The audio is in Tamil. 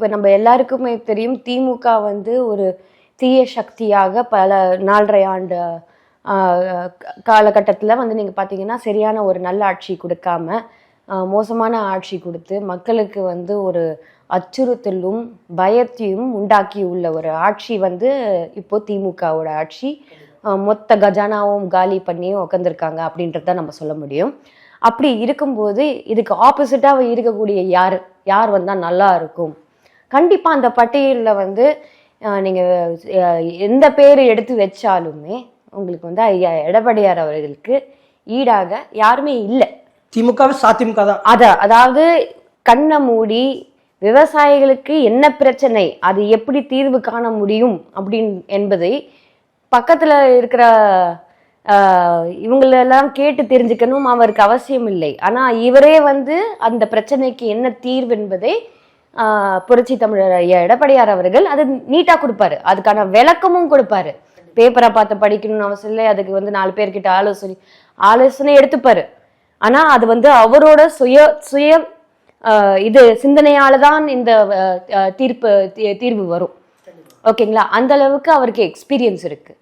இப்போ நம்ம எல்லாருக்குமே தெரியும் திமுக வந்து ஒரு தீய சக்தியாக பல நாலரை ஆண்டு காலகட்டத்தில் வந்து நீங்கள் பார்த்தீங்கன்னா சரியான ஒரு நல்ல ஆட்சி கொடுக்காம மோசமான ஆட்சி கொடுத்து மக்களுக்கு வந்து ஒரு அச்சுறுத்தலும் பயத்தையும் உண்டாக்கி உள்ள ஒரு ஆட்சி வந்து இப்போ திமுகவோட ஆட்சி. மொத்த கஜானாவும் காலி பண்ணியும் உட்காந்துருக்காங்க அப்படின்றத நம்ம சொல்ல முடியும். அப்படி இருக்கும்போது இதுக்கு ஆப்போசிட்டாக இருக்கக்கூடிய யார்? யார் வந்தால் நல்லா இருக்கும்? கண்டிப்பாக அந்த பட்டியலில் வந்து ஆஹ் நீங்க அஹ் எந்த பேர் எடுத்து வச்சாலுமே உங்களுக்கு வந்து ஐயா எடப்பாடியார் அவர்களுக்கு ஈடாக யாருமே இல்லை. திமுகவே சாதிமுக தான். அத அதாவது கண்ணை மூடி விவசாயிகளுக்கு என்ன பிரச்சனை அது எப்படி தீர்வு காண முடியும் அப்படின் என்பதை பக்கத்துல இருக்கிற இவங்களெல்லாம் கேட்டு தெரிஞ்சுக்கணும் அவருக்கு அவசியம் இல்லை. ஆனா இவரே வந்து அந்த பிரச்சனைக்கு என்ன தீர்வு என்பதை புரட்சி தமிழர் ஐயா எடப்பாடியார் அவர்கள் அது நீட்டாக கொடுப்பாரு. அதுக்கான விளக்கமும் கொடுப்பாரு. பேப்பரை பார்த்து படிக்கணும்னு அவசியம் இல்லை. அதுக்கு வந்து நாலு பேர்கிட்ட ஆலோசனை ஆலோசனை எடுத்துப்பாரு. ஆனா அது வந்து அவரோட சுய சுய இது சிந்தனையால தான் இந்த தீர்ப்பு தீ- தீர்வு வரும். ஓகேங்களா? அந்த அளவுக்கு அவருக்கு எக்ஸ்பீரியன்ஸ் இருக்கு.